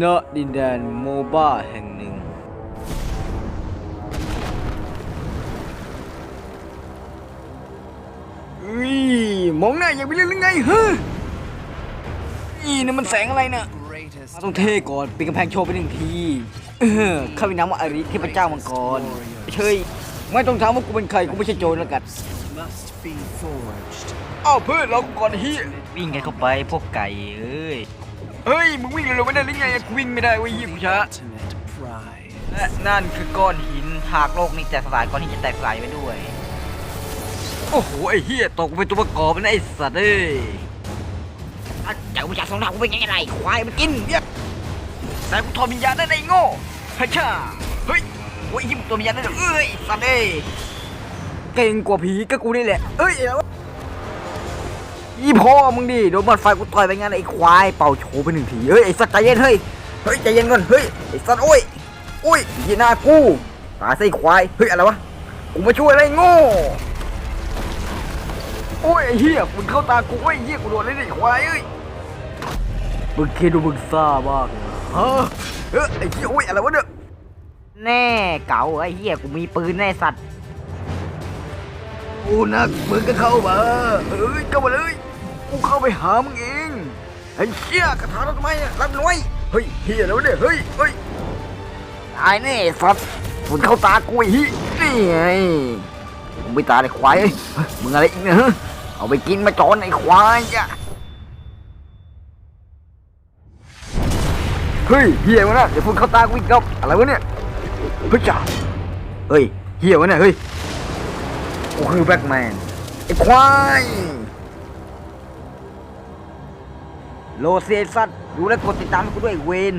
ณดินแดนโมบ้าแห่งหนึ่ง อุ้ย มองหน้าอย่างไปเรื่อยหรือไงเฮ้ยอีนี่มันแสงอะไรเนี่ยเราต้องเท่ก่อนปีนกำแพงโชว์ไปหนึ่งทีเออข้าวินามว่าอาริเทพเจ้ามังกรเชยไม่ต้องถามว่ากูเป็นใครกูไม่ใช่โจรแล้วกันอ้าวเพื่อนเราก่อนเฮียวิ่งกันเข้าไปพวกไก่เอ้ย เฮ้ย มึงวิ่งเร็วๆไม่ได้หรือไงกูวิ่งไม่ได้เว้ยเฮียกูช้า Ultimate pride. และนั่นคือก้อนหินหากโลกนี้แตกสลายก้อนหินจะแตกสลายไปด้วย โอ้โห ไอ้เฮียตกเป็นตัวประกอบนะไอ้สัตว์เอ้ยเจ้าวิชาสองดาวกูเป็นยังไงควายมันกินแต่กูถอดวิญญาณได้ไอ้โง่ฮ่าช่าเฮ้ยโอ้ยยิ้มตัววิญญาณได้เลยเอ้ยสัตว์เอ้ยเก่งกว่าผีก็กูนี่แหละเอ้ย อีพ่อมึงดิโดนบอลไฟกูต่อยไปงั้นไอ้ควายเป่าโชว์ไปหนึ่งทีเฮ้ยไอ้สัตว์ใจเย็นเฮ้ยเฮ้ยใจเย็นก่อนเฮ้ยไอ้สัตว์โอ้ยโอ้ยยีหน้ากูตายไส้ควายเฮ้ยอะไรวะกูมาช่วยอะไรโง่โอ้ยไอ้เหี้ยมึงเข้าตากูไอ้เหี้ยกูโดนเลยไอ้ควายเอ้ยมึงคิดว่ามึงซ่ามากเฮ้ยไอ้เหี้ยโอ้ยอะไรวะเนี่ยแน่เก๋าไอ้เหี้ยกูมีปืนแน่สัตว์กูนะมึงก็เข้ามาเอ้ยเข้ามาเลย กูเข้าไปหามึงเองไอ้เหี้ยกระถางทำไมรับน้อยเฮ้ยเหี้ยแล้วเนี่ยเฮ้ยเฮ้ยตายแน่สัตว์มึงเข้าตากูไอ้เหี้ยนี่ไงมึงไม่ตาไอ้ควายมึงอะไรอีกเนี่ยฮะเอาไปกินมาจอนไอ้ควายอะเฮ้ยเหี้ยวะนะเดี๋ยวพุ่งเข้าตากูอีกครับอะไรวะเนี่ยเฮ้ยจ้าเฮ้ยเหี้ยวะเนี่ยเฮ้ยกูคือแบ็กแมนไอ้ควาย โลเซซัตดูแลวกดติดตามกูด้วยเวน